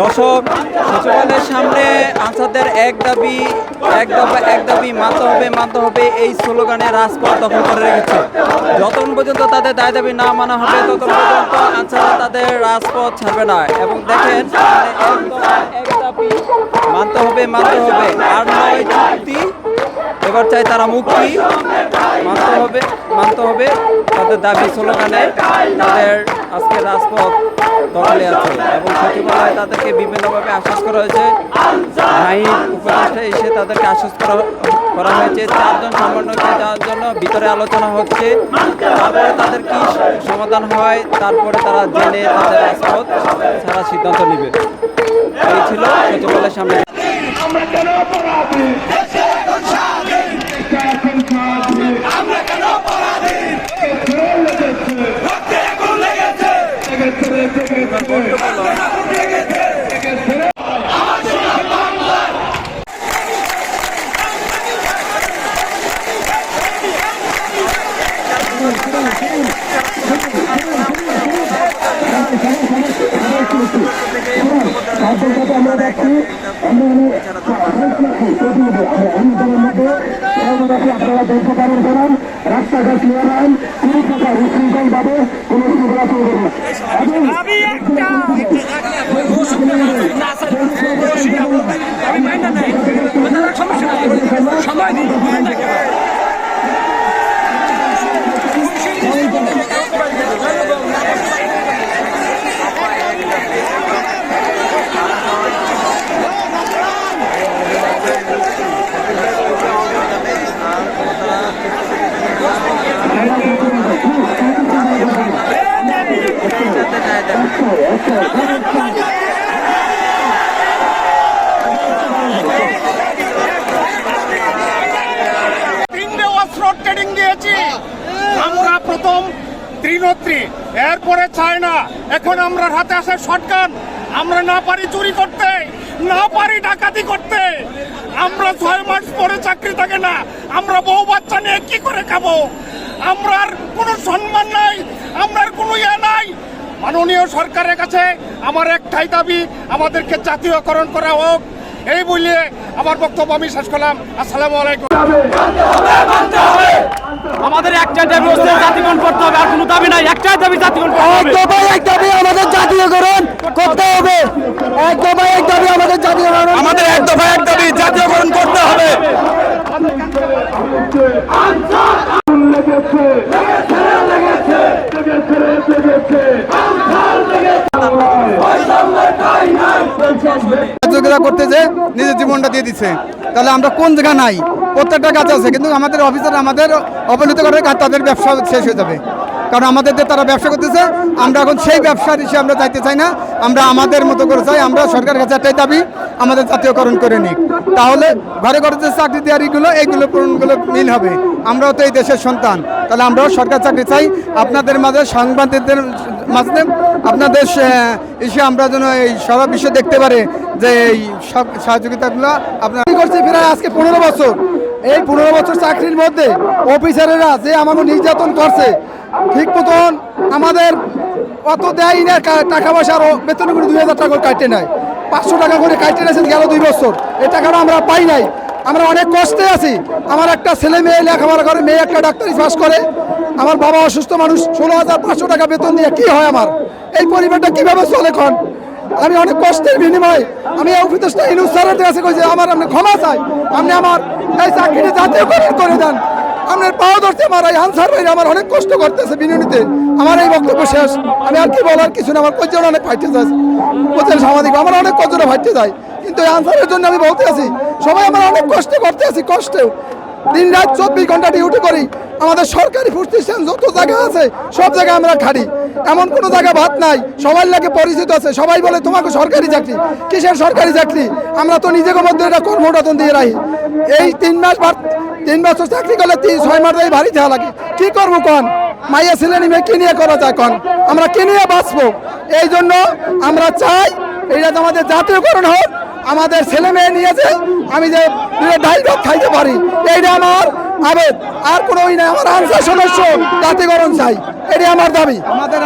দর্শক, সচিবালয়ের সামনে আনসারদের এক দাবি, এক দফা এক দাবি মানতে হবে মানতে হবে, এই স্লোগানে রাজপথ দখল করে রেখেছে। যতক্ষণ পর্যন্ত তাদের দায় দাবি না মানা হবে, ততক্ষণ পর্যন্ত আনসাররা তাদের রাজপথ ছাড়বে না। এবং দেখেন মানতে হবে মানতে হবে। আর নয় চুক্তি, এবার চাই তারা মুক্তি, মানতে হবে মানতে হবে। তাদের দাবি, স্লোগানে তাদের আজকে রাজপথ দখলে আছে এবং সচিবালয়ে তাদেরকে বিভিন্নভাবে আশ্বাস করা হয়েছে আইন উপদেষ্টা এসে তাদেরকে আশ্বাস করা করা হয়েছে। চারজন সমন্বয়কে যাওয়ার জন্য ভিতরে আলোচনা হচ্ছে। তারপরে তাদের কি সমাধান হয়, তারপরে তারা জেনে তাদের রাজপথ ছাড়া সিদ্ধান্ত নেবে। এই ছিল সচিবালয়ের সামনে। আমরা কেন অপরাধী শাসন সাধী আমরা কেন অপরাধী রক্তে আগুন লেগেছে আগুন লেগেছে তাদের সাথে আমরা দেখছি আমরা আপনারা দেখতে পারেন কারণ রাস্তাঘাট নিরাম কোনো প্রকার উশৃঙ্খল ভাবে কোনো শৃঙ্খলা ত্রিনত্রী এরপরে চায়না। এখন আমরা হাতে আসে শটগান আমরা না পারি চুরি করতে, না পারি ডাকাতি করতে। আমরা ছয় মাস পরে চাকরি থাকে না। আমরা বউ বাচ্চা নিয়ে কি করে খাব? আমরার কোনো সম্মান নাই আমরার কোনো ইয়ে নাই। মাননীয় সরকারের কাছে আমার একটাই দাবি, আমাদেরকে জাতীয়করণ করা হোক। এই বলিয়ে আমার বক্তব্য আমি শেষ করলাম। আসসালামু আলাইকুম। আমাদের একটা দাবি হচ্ছে জাতিগণ করতে হবে আর কোনো দাবি নাই একটাই দাবি জাতিগণ করতে হবে। দফায় এক দাবি আমাদের জাতীয়করণ করতে হবে। এক দফায় এক দাবি আমাদের জাতীয়করণ আমাদের এক দফা এক দাবি জাতীয়করণ করতে হবে। আগুন লেগেছে লেগেছে। লেগেছে। লেগেছে সহযোগিতা করতে যে নিজের জীবনটা দিয়ে দিচ্ছে তাহলে আমরা কোন জায়গা নাই? প্রত্যেকটা কাজ আছে, কিন্তু আমাদের অফিসার আমাদের অবহেলিত করে আর তাদের ব্যবসা শেষ হয়ে যাবে। কারণ আমাদের যে তারা ব্যবসা করতেছে, আমরা এখন সেই ব্যবসার হিসেবে আমরা যাইতে চাই না, আমরা আমাদের মতো করে চাই, আমরা সরকারের কাছে একটাই দাবি, আমাদের জাতীয়করণ করে নিক। তাহলে ঘরে ঘরে যে চাকরি দেওয়ারিগুলো এইগুলো পূরণগুলো মিল হবে। আমরাও তো এই দেশের সন্তান। তাহলে আমরাও সরকার চাকরি চাই, আপনাদের মাঝে সাংবাদিকদের মাঝে, আপনাদের এসে আমরা যেন এই সারা বিশ্ব দেখতে পারে যে এই সব সহযোগিতাগুলো আপনার করছি প্রায় আজকে পনেরো বছর? এই পনেরো বছর চাকরির মধ্যে অফিসারেরা যে আমাকে নির্যাতন করছে, ঠিক মতন আমাদের অত দেয় না টাকা পয়সা বেতন করে দুই হাজার টাকা কাটে নেয় পাঁচশো টাকা করে কাটে নিয়েছেন গেল দুই বছর। এই টাকাটা আমরা পাই নাই। আমরা অনেক কষ্টে আছি। আমার একটা ছেলে মেয়ে লেখাপড়া করে, মেয়ে একটা ডাক্তারি পাস করে। আমার বাবা অসুস্থ মানুষ, ষোলো হাজার পাঁচশো টাকা বেতন দিয়ে কি হয় আমার? এই পরিবারটা কীভাবে চলে এখন? আমি অনেক কষ্টের বিনিময়ে আমি উপদেশটা ইনুস স্যারের কাছে কইছি আমার আপনি ক্ষমা চাই। আপনি আমার এই চাকরিটি জাতীয়করণ করে দেন। আপনার পাওয়া ধরতে আমার, এই আনসার ভাই আমার অনেক কষ্ট করতেছে বিনুনিতে। আমার এই বক্তব্য শেষ। আমি আর কি বলার কিছু না, আমার কজন অনেক ফাইটে যায়। প্রচার সামাজিক আমার অনেক কজন ফাইটে যায়। কিন্তু এই আনসারের জন্য আমি বলতে আছি, সবাই আমার অনেক কষ্ট করতে আছি, কষ্টেও। দিন রাত চব্বিশ ঘণ্টা ডিউটি করি। আমাদের সরকারি প্রতিষ্ঠান যত জায়গা আছে, সব জায়গায় আমরা খাড়ি। এমন কোনো জায়গা ভাত নাই সবাই লাগে পরিচিত আছে। সবাই বলে, তোমাকে সরকারি চাকরি। কিসের সরকারি চাকরি? আমরা তো নিজেকে মধ্যে এটা কর্মরতন দিয়ে রাখি। এই তিন মাস তিন বছর চাকরি করলে তিন, ছয় মাস এই ভারী দেওয়া লাগে। কি করব কন? মাইয়া ছেলে নিবে কি নিয়ে করা যায় কন? আমরা কি নিয়ে বাঁচবো? এই জন্য আমরা চাই এটা আমাদের জাতীয়করণ হোক আমাদের ছেলে মেয়ে নিয়েছে, আমি যে ডাইল ভাত খাইতে পারি, এইটা আমার আবেদ আর কোনো আমার আনসার সদস্য জাতিকরণ চাই এটি আমার দাবি। আমাদের